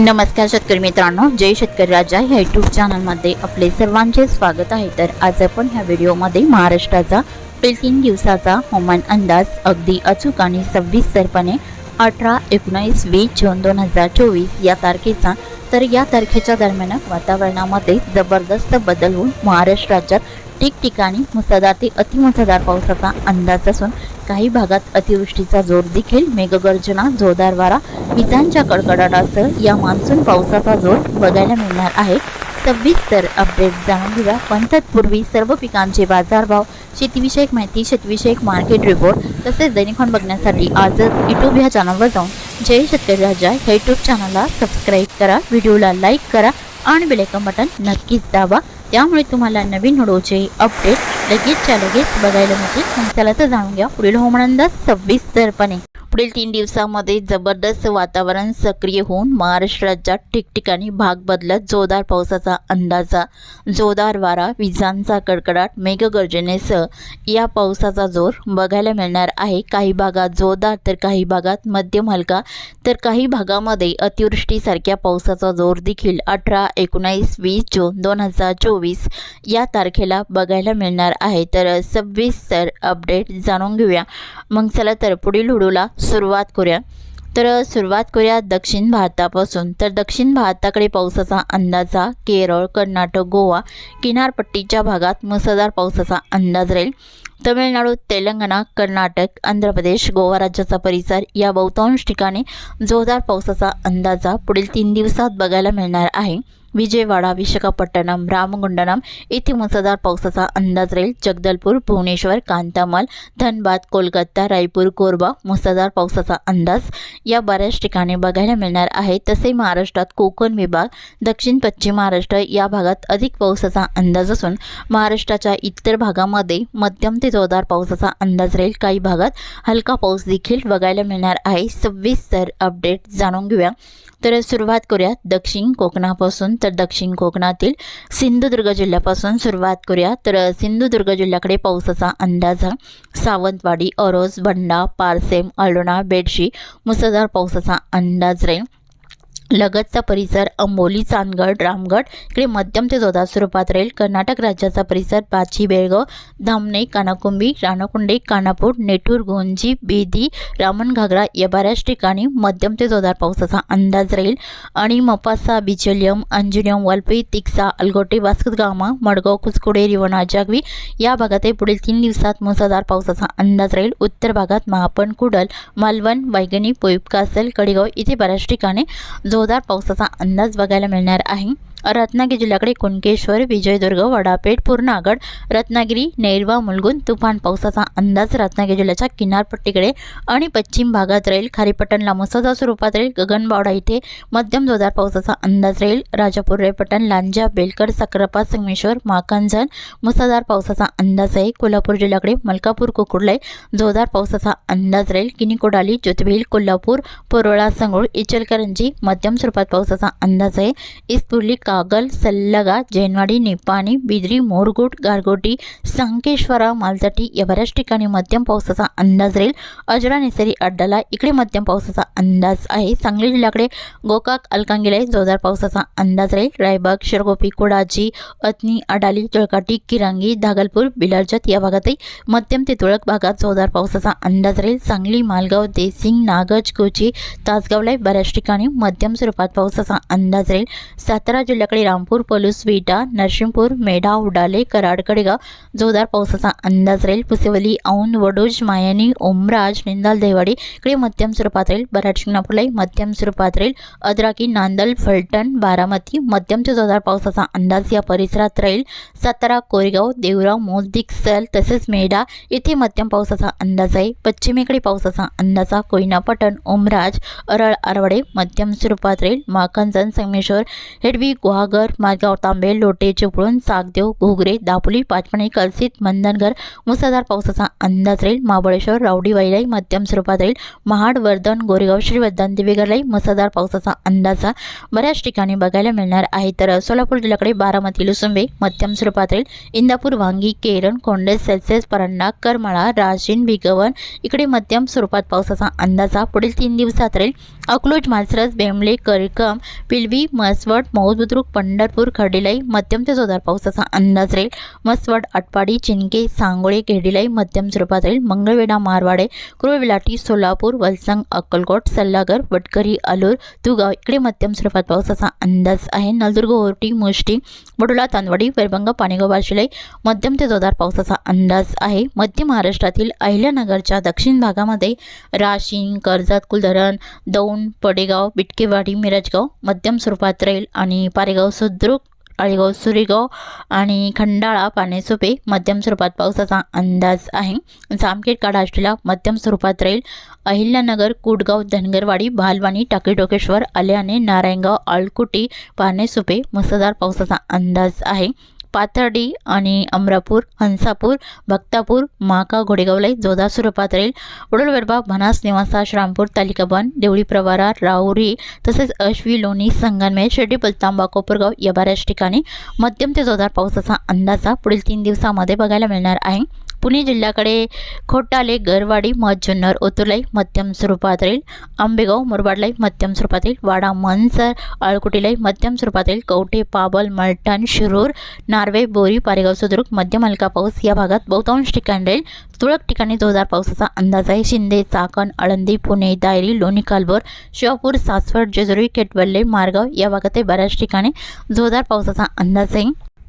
नमस्कार शेतकरी मित्रांनो जय शेतकरी राजा ह्या यूट्यूब चॅनलमध्ये आपले सर्वांचे स्वागत आहे. तर आज आपण ह्या व्हिडिओमध्ये महाराष्ट्राचा पुढील तीन दिवसाचा हवामान अंदाज अगदी अचूक आणि सविस्तरपणे अठरा एकोणीस वीस जून दोन हजार चोवीस या तारखेचा. तर या तारखेच्या दरम्यान वातावरणामध्ये जबरदस्त बदल होऊन महाराष्ट्र राज्यात ठिकठिकाणी मुसळधार ते अतिमुसळधार पावसाचा अंदाज असून काही भागात अतिवृष्टीचा जोर देखील मेघगर्जना जोरदार वारा विजांच्या कडकडाटासह या मान्सून पावसाचा जोर बघायला मिळणार आहे. सविस्तर अपडेट जाणून घेऊया. पण तत्पूर्वी सर्व पिकांचे बाजारभाव शेतीविषयक माहिती शेतीविषयक मार्केट रिपोर्ट तसेच दैनिकॉन बघण्यासाठी आजच यूट्यूब ह्या चॅनलवर जाऊन जय शेतकरी राजा ह्या यूट्यूब चॅनलला सबस्क्राईब करा व्हिडिओला लाईक करा आणि बेलायकन बटन नक्कीच दाबा. त्यामुळे तुम्हाला नवीन व्हिडिओचे अपडेट लगेचच्या लगेच बघायला मिळतील. मग चला तर जाणून घ्या. पुढील हवामान सविस्तरपणे पुढील तीन दिवसामध्ये जबरदस्त वातावरण सक्रिय होऊन महाराष्ट्र राज्यात ठिकठिकाणी भाग बदलत जोरदार पावसाचा अंदाजा. जोरदार वारा विजांचा कडकडाट मेघगर्जनेसह या पावसाचा जोर बघायला मिळणार आहे. काही भागात जोरदार तर काही भागात मध्यम हलका तर काही भागामध्ये अतिवृष्टीसारख्या पावसाचा जोर देखील अठरा एकोणावीस वीस जून दोन हजार चोवीस या तारखेला बघायला मिळणार आहे. तर सव्वीस तर अपडेट जाणून घेऊया. मग चला तर पुढील हुडूला सुरुवात करूया. तर सुरुवात करूया दक्षिण भारतापासून. तर दक्षिण भारताकडे पावसाचा अंदाजा केरळ कर्नाटक गोवा किनारपट्टीच्या भागात मुसळधार पावसाचा अंदाज राहील. तमिळनाडू तेलंगणा कर्नाटक आंध्र प्रदेश गोवा राज्याचा परिसर या बहुतांश ठिकाणी जोरदार पावसाचा अंदाजा पुढील तीन दिवसात बघायला मिळणार आहे. विजयवाडा विशाखापट्टणम रामगुंडनम येथे मुसळधार पावसाचा अंदाज राहील. जगदलपूर भुवनेश्वर कांतामल धनबाद कोलकाता रायपूर कोरबा मुसळधार पावसाचा अंदाज या बऱ्याच ठिकाणी बघायला मिळणार आहे. तसे महाराष्ट्रात कोकण विभाग दक्षिण पश्चिम महाराष्ट्र या भागात अधिक पावसाचा अंदाज असून महाराष्ट्राच्या इतर भागामध्ये मध्यम ते जोरदार पावसाचा अंदाज राहील. काही भागात हलका पाऊस देखील बघायला मिळणार आहे. सविस्तर अपडेट जाणून घेऊया. तर सुरुवात करूया दक्षिण कोकणापासून तर दक्षिण कोकणातील सिंधुदुर्ग जिल्ह्यापासून सुरुवात करूया. तर सिंधुदुर्ग जिल्ह्याकडे पावसाचा अंदाज हा. सावंतवाडी अरोज भंडा पारसेम अलोणा बेडशी मुसळधार पावसाचा अंदाज राहील. लगतचा परिसर अंबोली चांदगड रामगड इकडे मध्यम ते जोरदार स्वरूपात राहील. कर्नाटक राज्याचा परिसर पाची बेळगाव धामणे कानाकुंबी राणाकुंडे कानापूर नेठूर गोंजी बेदी रामन घागरा या बऱ्याच ठिकाणी मध्यम ते जोरदार पावसाचा अंदाज राहील. आणि मपासा बिचोलियम अंजुनियम वालपी तिक्सा अलगोटे बास्कतगामा मडगाव कुचकोडे रिवणा जागवी या भागातही पुढील तीन दिवसात मुसळधार पावसाचा अंदाज राहील. उत्तर भागात महापण कुडल मालवण वैगणी पोईप कासल कडेगाव इथे बऱ्याच ठिकाणी जोरदार पावसाचा अंदाज बघायला मिळणार आहे. रत्नागिरी जिल्ह्याकडे कुणकेश्वर विजयदुर्ग वडापेठ पूर्णागड रत्नागिरी नेरवा मुलगुन तुफान पावसाचा अंदाज रत्नागिरी जिल्ह्याच्या किनारपट्टीकडे आणि पश्चिम भागात राहील. खारीपट्टणला मुसळधार स्वरूपात राहील. गगनबावडा इथे मध्यम जोरदार पावसाचा अंदाज राहील. राजापूर रेपटण लांजा बेलकर सक्रापा संगमेश्वर माकांजन मुसळधार पावसाचा अंदाज आहे. कोल्हापूर जिल्ह्याकडे मलकापूर कुकुडलाई जोरदार पावसाचा अंदाज राहील. किनिकोडाली ज्योतिबेल कोल्हापूर परोळा संगोळ इचलकरंजी मध्यम स्वरूपात पावसाचा अंदाज आहे. इस्तुर्ली कागल सल्लगा जैनवाडी निपाणी बिद्री मोरगुट गारगोटी संकेश्वरा मालजाटी या बऱ्याच ठिकाणी मध्यम पावसाचा अंदाज राहील. अजरा निसरी अड्डाला इकडे मध्यम पावसाचा अंदाज आहे. सांगली जिल्ह्याकडे गोकाक अलकांगिलाई जोरदार पावसाचा अंदाज राहील. रायबाग शिरगोपी कुडाची अतनी अडाली जळकाटी किरांगी धागलपूर बिलारजत या भागातही मध्यम ते तुळक भागात जोरदार पावसाचा अंदाज राहील. सांगली मालगाव देसिंग नागज कोची तासगावला बऱ्याच ठिकाणी मध्यम स्वरूपात पावसाचा अंदाज राहील. सातारा जिल्ह्याकडे रामपूर पलूस विटा नरसिंहपूर मेढा उडाले कराड कडेगाव जोरदार पावसाचा अंदाज राहील. पुसेवली औंध वडोज मायानी ओमराज निंदाल देवाडी इकडे मध्यम स्वरूपात राहील. बराड शिंगणापूरलाही मध्यम स्वरूपात राहील. अद्राकी नांदल फलटण बारामती मध्यम ते जोरदार पावसाचा अंदाज या परिसरात राहील. सातारा कोरेगाव देवराव मोजदिक सल तसेच मेढा येथे मध्यम पावसाचा अंदाज आहे. पश्चिमेकडे पावसाचा अंदाज कोयना पटण ओमराज अरळ आरवडे मध्यम स्वरूपात राहील. माखनजन संगमेश्वर हेडवी गुहागर मार्गाव तांबे लोटे चिपळूण सागदेव घोगरे दापोली पाचपणे कलसित मंदनगर मुसळधार पावसाचा अंदाज राहील. महाबळेश्वर रावडी वैलाई मध्यम स्वरूपात राहील. महाड वर्धन गोरेगाव श्रीवर्धन दिवेगरलाई मुसळधार पावसाचा अंदाजा बऱ्याच ठिकाणी बघायला मिळणार आहे. तर सोलापूर जिल्ह्याकडे बारामती लुसुंबे मध्यम स्वरूपात राहील. इंदापूर वांगी केरन कोंडेस सेल्सिअस परंडा करमाळा राजीन भिगवन इकडे मध्यम स्वरूपात पावसाचा अंदाजा पुढील तीन दिवसात राहील. अकलोज मासरस बेमले करकम पिलवी मसवट मौद बुद्रुक पंढरपूर खर्डिलाई मध्यम ते जोरदार पावसाचा अंदाज राहील. मसवड आटपाडी चिंके सांगोळे केडिलाई मध्यम स्वरूपात राहील. मंगळवेढा मारवाडे कुरुविलाटी सोलापूर वलसंग अक्कलकोट सल्लागर वटकरी अलूर तुगाव इकडे मध्यम स्वरूपात पावसाचा अंदाज आहे. नलदुर्ग ओरटी मुष्टी बडोला तांदवाडी वैरभंग पाणीगाव बार्शिलाई मध्यम ते जोरदार पावसाचा अंदाज आहे. मध्य महाराष्ट्रातील अहिल्यानगरच्या दक्षिण भागामध्ये राशीन कर्जत कुलधरण दौंड पडेगाव बिटकेवाडी मिरजगाव मध्यम स्वरूपात राहील आणि पारेगाव सुद्रुक आळेगाव सुरेगाव आणि खंडाळा पानेसोपे मध्यम स्वरूपात पावसाचा अंदाज आहे. जामखेड काढाष्टीला मध्यम स्वरूपात राहील. अहिल्यानगर कुडगाव धनगरवाडी भालवाणी टाकेटोकेश्वर आल्याने नारायणगाव आळकुटी पानेसोपे मुसळधार पावसाचा अंदाज आहे. पाथर्डी आणि अमरापूर हंसापूर भक्तापूर महाका घोडेगावलाई जोधा स्वरूपात राहील उडलवेरबा भनास निवासा श्रामपूर तालिकाबन देवळी प्रवारा राहुरी तसेच अश्वी लोणी संगनमेर शिर्डी पलतांबा कोपरगाव या बऱ्याच ठिकाणी मध्यम ते जोरदार पावसाचा अंदाजा पुढील तीन दिवसामध्ये बघायला मिळणार आहे. पुणे जिल्ह्याकडे खोटाले गरवाडी मजुन्नर ओतुलाई मध्यम स्वरूपात राहील आंबेगाव मुरबाडलाई मध्यम स्वरूपात येईल वाडा मनसर आळकुटीलाई मध्यम स्वरूपात येईल कवठे पाबल मलटण शिरूर नार्वे बोरी पारेगाव सुद्रुक मध्यम हलका पाऊस या भागात बहुतांश ठिकाणी राहील. तुरळक ठिकाणी जोरदार पावसाचा अंदाज आहे. शिंदे चाकण आळंदी पुणे दायरी लोणी कालभोर शिवापूर सासवड जेजुरी केटवल्ले मारगाव या भागातही बऱ्याच ठिकाणी जोरदार पावसाचा अंदाज आहे.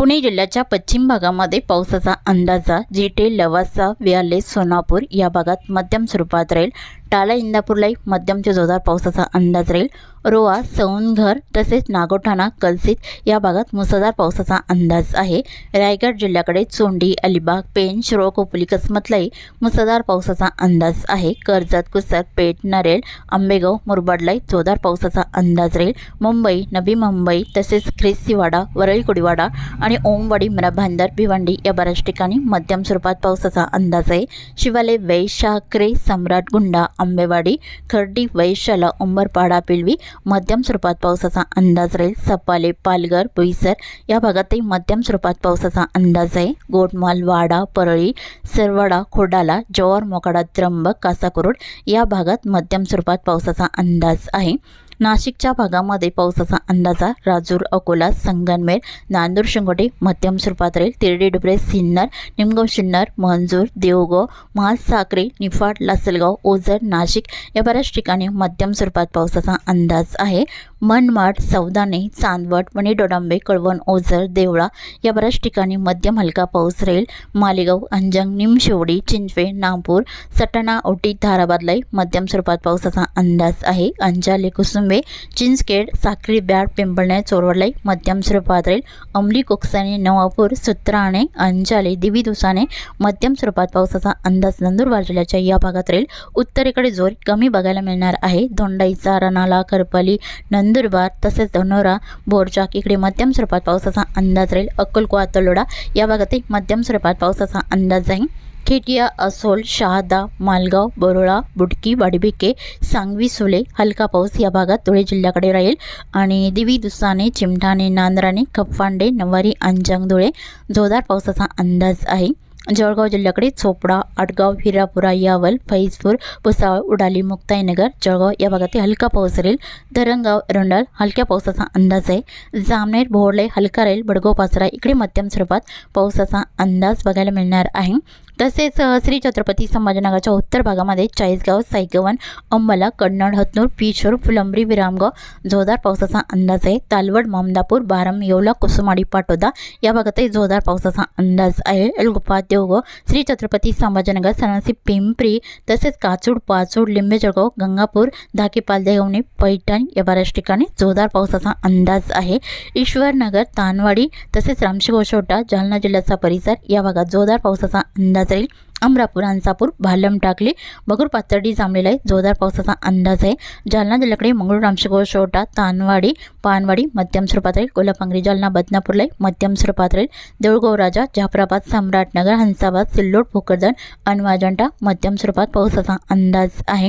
पुणे जिल्ह्याच्या पश्चिम भागामध्ये पावसाचा अंदाजा जिटे लवासा व्याले सोनापूर या भागात मध्यम स्वरूपात राहील. टाला इंदापूरलाही मध्यम ते जोरदार पावसाचा अंदाज राहील. रोवा सौनघर तसेच नागोठाणा कलसित या भागात मुसळधार पावसाचा अंदाज आहे. रायगड जिल्ह्याकडे चोंडी अलिबाग पेन शिरोळ कोपली कसमतलाही मुसळधार पावसाचा अंदाज आहे. कर्जत कुसर पेठ नरेल आंबेगाव मुरबाडलाही जोरदार पावसाचा अंदाज राहील. मुंबई नवी मुंबई तसेच ख्रिस्तीवाडा वरळी कुडीवाडा आणि ओमवाडी मराभांदर भिवंडी या बऱ्याच ठिकाणी मध्यम स्वरूपात पावसाचा अंदाज आहे. शिवालय वैशाक्रे सम्राट गुंडा आंबेवाडी खर्डी वैशाला उंबरपाडा पिलवी मध्यम स्वरूपात पावसाचा अंदाज राहील सपाले पालघर बोईसर या भागातही मध्यम स्वरूपात पावसाचा अंदाज आहे गोटमाल वाडा परळी सरवाडा खोडाला जवार मोकाडा त्र्यंबक कासाकुरोड या भागात मध्यम स्वरूपात पावसाचा अंदाज आहे नाशिकच्या भागामध्ये पावसाचा अंदाजा राजूर अकोला संगनमेर नांदूर शिंगोटे मध्यम स्वरूपात राहील तिरडी डुबरे सिन्नर निमगाव शिन्नर मंजूर देवगाव महासाक्रे निफाड लासलगाव ओझर नाशिक या बऱ्याच ठिकाणी मध्यम स्वरूपात पावसाचा अंदाज आहे. मनमाड सौदाने चांदवड वणी डोडांबे कळवण ओझर देवळा या बऱ्याच ठिकाणी मध्यम हलका पाऊस राहील. मालेगाव अंजंग निमशिवडी चिंचवे नागपूर सटाणा ओटी धाराबादलाई मध्यम स्वरूपात पावसाचा अंदाज आहे. अंजाले कुसुंबे चिंचखेड साखरी बॅड पिंपळणे चोरवडलाई मध्यम स्वरूपात राहील. अंमली कोकसाने नवापूर सुत्राणे अंजाले दिवी दुसाने मध्यम स्वरूपात पावसाचा अंदाज नंदुरबार जिल्ह्याच्या या भागात राहील. उत्तरेकडे जोर कमी बघायला मिळणार आहे. धोंडाईचा रणाला करपली नंदुरबार तसेच धनोरा बोरचाक इकडे मध्यम स्वरूपात पावसाचा अंदाज राहील. अक्कलकोवा तलोडा या भागातही मध्यम स्वरूपात पावसाचा अंदाज आहे. खेटिया असोल शहादा मालगाव बरोळा बुडकी वाडबिके सांगवी सुले हलका पाऊस या भागात धुळे जिल्ह्याकडे राहील. आणि दिवी दुसाने चिमठाणे नांदराणे खप्पांडे नवारी अंजंग धुळे जोरदार पावसाचा अंदाज आहे. जळगाव जिल्ह्याकडे चोपडा आटगाव हिरापुरा यावल फैजपूर भुसावळ उडाली मुक्ताईनगर जळगाव या भागात हलका पाऊस राहील. धरणगाव रंडाळ हलक्या पावसाचा अंदाज आहे. जामनेर भोरले हलका राहील. बडगाव पाचरा इकडे मध्यम स्वरूपात पावसाचा अंदाज बघायला मिळणार आहे. तसेच श्री छत्रपती संभाजीनगरच्या उत्तर भागामध्ये चाळीसगाव सायगवन अंबाला कन्नड हतनूर पिशोर फुलंब्री विरामगाव जोरदार पावसाचा अंदाज आहे. तालवड मामदापूर बारम येवला कुसुमाडी पाटोदा या भागातही जोरदार पावसाचा अंदाज आहे. एलगुपा देवगाव श्री छत्रपती संभाजीनगर सणासी पिंपरी तसेच काचूड पाचूड लिंबेजळगाव गंगापूर धाकी पालदेवणे पैठण या बऱ्याच ठिकाणी जोरदार पावसाचा अंदाज आहे. ईश्वरनगर तानवाडी तसेच रामशी गोशोटा जालना जिल्ह्याचा परिसर या भागात जोरदार पावसाचा अंदाज राहील अमरापूर अंसापूर भालम टाकली बगूर पातर्डी जांभलेला आहे जोरदार पावसाचा अंदाज आहे. जालना जिल्ह्याकडे मंगळूर रामशिगोळ शोटा तानवाडी पानवाडी मध्यम स्वरूपात राहील. कोल्हापांगरी जालना बदनापूरला मध्यम स्वरूपात राहील. देऊळगाव राजा जाफराबाद सम्राटनगर हंसाबाद सिल्लोड भोकरदन अनवाजंटा मध्यम स्वरूपात पावसाचा अंदाज आहे.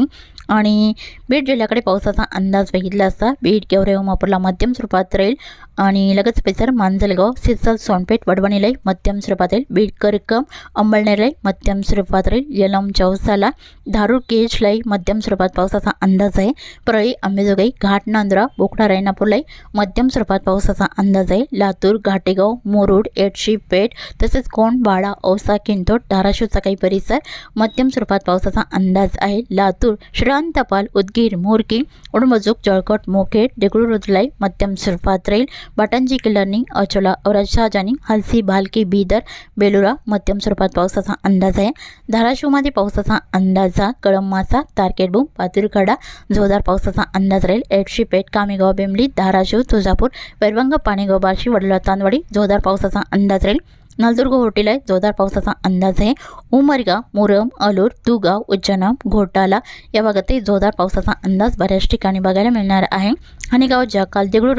आणि बीड जिल्ह्याकडे पावसाचा अंदाज बघितला असता बीड गेवरे उमापूरला मध्यम स्वरूपात राहील आणि लगेच पेसर मांजलगाव सिसल सोनपेठ वडवणीलाही मध्यम स्वरूपात राहील. बीड करकम अंबळनेरलाही मध्यम स्वरूपात राहील. यलम चौसाला धारूर केजलाही मध्यम स्वरूपात पावसाचा अंदाज आहे. परळी अंबेजोगाई घाट नांद्रा बोकडा रायनापूरलाही मध्यम स्वरूपात पावसाचा अंदाज आहे. लातूर घाटेगाव मुरुड एडशी पेठ तसेच कोंड बाळा औसा किंतोड धाराशिवचा काही परिसर मध्यम स्वरूपात पावसाचा अंदाज आहे. लातूर श्रांतपाल उदगीर मोरकी उडमजुक जळकोट मोखेड देगळूर रुद्रलाई मध्यम स्वरूपात राहील बाटांजी किल्लर्नी अचोला औरज शहाजानी हलसी भालकी बीदर बेलुरा मध्यम स्वरूपात पावसाचा अंदाज आहे. धाराशिवमध्ये पावसाचा अंदाजा कळंमाचा तारकेटबूम पातुरखडा जोरदार पावसाचा अंदाज राहील. एडशी पेठ कामेगाव बेंबली धाराशिव तुळजापूर पैरवंग पाणेगाव बार्शी वडला तांदवाडी जोरदार पावसाचा अंदाज राहील. नलदुर्ग होटेल आहे. जोरदार पावसाचा अंदाज आहे. उमरगा मुरम अलूर दुगाव उज्जैना घोटाला या भागातही जोरदार पावसाचा अंदाज बऱ्याच ठिकाणी बघायला मिळणार आहे. हनीगाव जकाल देगळू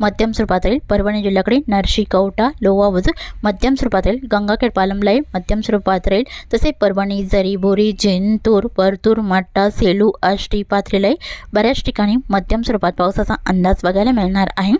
मध्यम स्वरूपात राहील. परभणी जिल्ह्याकडे नरशी कवटा लोवा बुजुर्ग मध्यम स्वरूपात राहील. गंगाखेड पालमलाई मध्यम स्वरूपात राहील. तसे परभणी जरी बोरी जिंतूर परतूर मट्टा सेलू आष्टी पाथरीलाई बऱ्याच ठिकाणी मध्यम स्वरूपात पावसाचा अंदाज बघायला मिळणार आहे.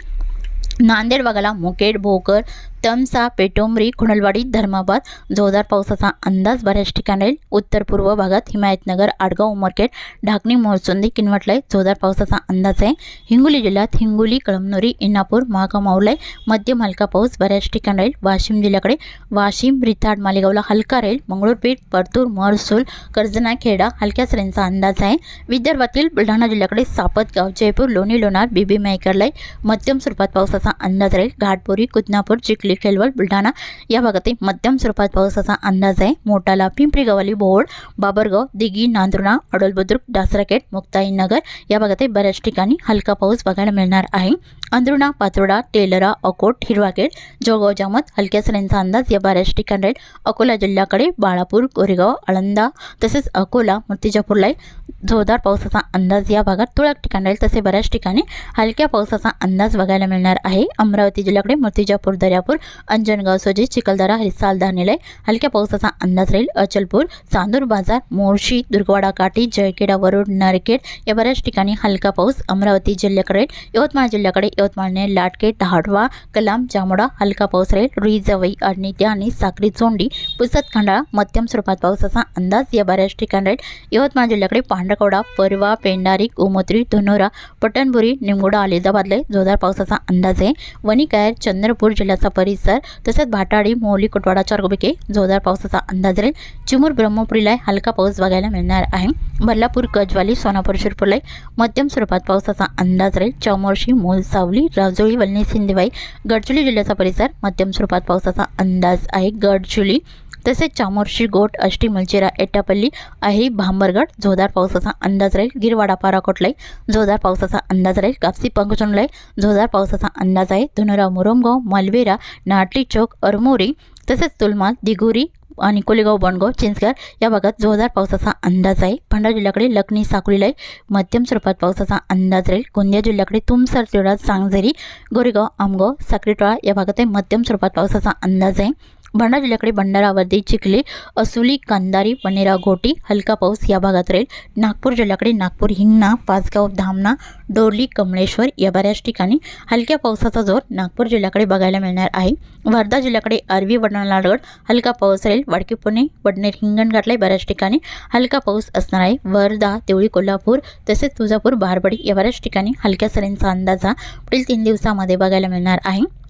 नांदेड बघायला मुकेड भोकर तमसा पेटोमरी खुणलवाडी धर्माबाद जोरदार पावसाचा अंदाज बऱ्याच ठिकाणी. राहील उत्तर पूर्व भागात हिमायतनगर आडगाव उमरखेड ढाकणी मोरचुंदी किनवटलाई जोरदार पावसाचा अंदाज आहे. हिंगोली जिल्ह्यात हिंगोली कळमनुरी इनापूर महागामावलाई मध्यम हलका पाऊस बऱ्याच ठिकाणी. राहील वाशिम जिल्ह्याकडे वाशिम रिथाड मालेगावला हलका राहील मंगळूरपीठ परतूर महसूल कर्जना खेडा हलक्या सरींचा अंदाज आहे. विदर्भातील बुलढाणा जिल्ह्याकडे सापतगाव जयपूर लोणी लोणार बीबी मैकरलाई मध्यम स्वरूपात पावसाचा अंदाज राहील. घाटपुरी कुदनापूर चिखली खेलवल बुलढाणा या भागातही मध्यम स्वरूपात पावसाचा अंदाज आहे. मोटाला पिंपरी गवाली भोवळ बाबरगाव दिघी नांदुर्णा अडोलबुद्रुक डासराकेट मुक्ताईनगर या भागातही बऱ्याच ठिकाणी हलका पाऊस बघायला मिळणार आहे. अंदरुणा पातोडा टेलरा अकोट हिरवाखेड जळगाव जामत हलक्या सरींचा अंदाज या बऱ्याच ठिकाणी राहील. अकोला जिल्ह्याकडे बाळापूर गोरेगाव आळंदा तसेच अकोला मूर्तिजापूरलाही जोरदार पावसाचा अंदाज या भागात तुळक ठिकाणी राहील. तसे बऱ्याच ठिकाणी हलक्या पावसाचा अंदाज बघायला मिळणार आहे. अमरावती जिल्ह्याकडे मूर्तिजापूर दर्यापूर अंजनगाव सोजी चिखलदरा रिसाल निलय हलक्या पावसाचा अंदाज राहील. अचलपूर चांदूर बाजार मोर्शी दुर्गवाडा काठी जयखेडा वरुड नरखेड या बऱ्याच ठिकाणी हलका पाऊस अमरावती जिल्ह्याकडे यवतमाळ जिल्ह्याकडे यवतमाळने लाटके डहाडवा कलाम जामोडा हलका पाऊस राहील. रुई जवई अडनित्या आणि साक्री चोंडी पुसत खंडाळा मध्यम स्वरूपात पावसाचा अंदाज या बऱ्याच ठिकाणी राहील. यवतमाळ जिल्ह्याकडे पांढरकवडा परवा पेंडारी गोमोत्री धुनोरा पटणबुरी निमगुडा अलिदाबादले जोरदार पावसाचा अंदाज आहे. वणिकायर चंद्रपूर जिल्ह्याचा परिसर तसेच भाटाडी मोहली कुटवाडा चारगोबिके जोरदार पावसाचा अंदाज राहील. चिमूर ब्रह्मपुरीला हलका पाऊस बघायला मिळणार आहे. बल्लापूर गजवाली सोनापूर शिरपूरला मध्यम स्वरूपात पावसाचा अंदाज राहील. चौमोर्शी मोल सावली राजोळी वल्ली सिंधीबाई गडचुली जिल्ह्याचा परिसर मध्यम स्वरूपात पावसाचा अंदाज आहे. गडचुली तसेच चामोर्शी गोट अष्टी मलचेरा एटापल्ली अही भांबरगड जोरदार पावसाचा अंदाज राहील. गिरवाडा पाराकोटलाई जोरदार पावसाचा अंदाज राहील. कापसी पंकचोनलाई जोरदार पावसाचा अंदाज आहे. धुनोरा मुरमगाव मालवेरा नाटली चौक अरमोरी तसेच तुलमाल दिघोरी आणि कोलेगाव बनगाव चिंचगार या भागात जोरदार पावसाचा अंदाज आहे. भंडारा जिल्ह्याकडे लखनी साकुलीला मध्यम स्वरूपात पावसाचा अंदाज राहील. गोंदिया जिल्ह्याकडे तुमसर तिवडा सांगझरी गोरेगाव आमगाव साक्रीटोळा या भागातही मध्यम स्वरूपात पावसाचा अंदाज आहे. भंडारा जिल्ह्याकडे भंडारा चिखले चिखली असुली कांदारी पनेरा घोटी हलका पाऊस या भागात राहील. नागपूर जिल्ह्याकडे नागपूर हिंगणा पाचगाव धामणा डोरली कमळेश्वर या बऱ्याच ठिकाणी हलक्या पावसाचा जोर नागपूर जिल्ह्याकडे बघायला मिळणार आहे. वर्धा जिल्ह्याकडे अरवी वडनालागड हलका पाऊस राहील. वाडकी पुणे वडनेर हिंगणघाटला बऱ्याच ठिकाणी हलका पाऊस असणार आहे. वर्धा देवळी कोल्हापूर तसेच तुळजापूर बारबडी या बऱ्याच ठिकाणी हलक्या सरींचा अंदाजा पुढील तीन दिवसामध्ये बघायला मिळणार आहे.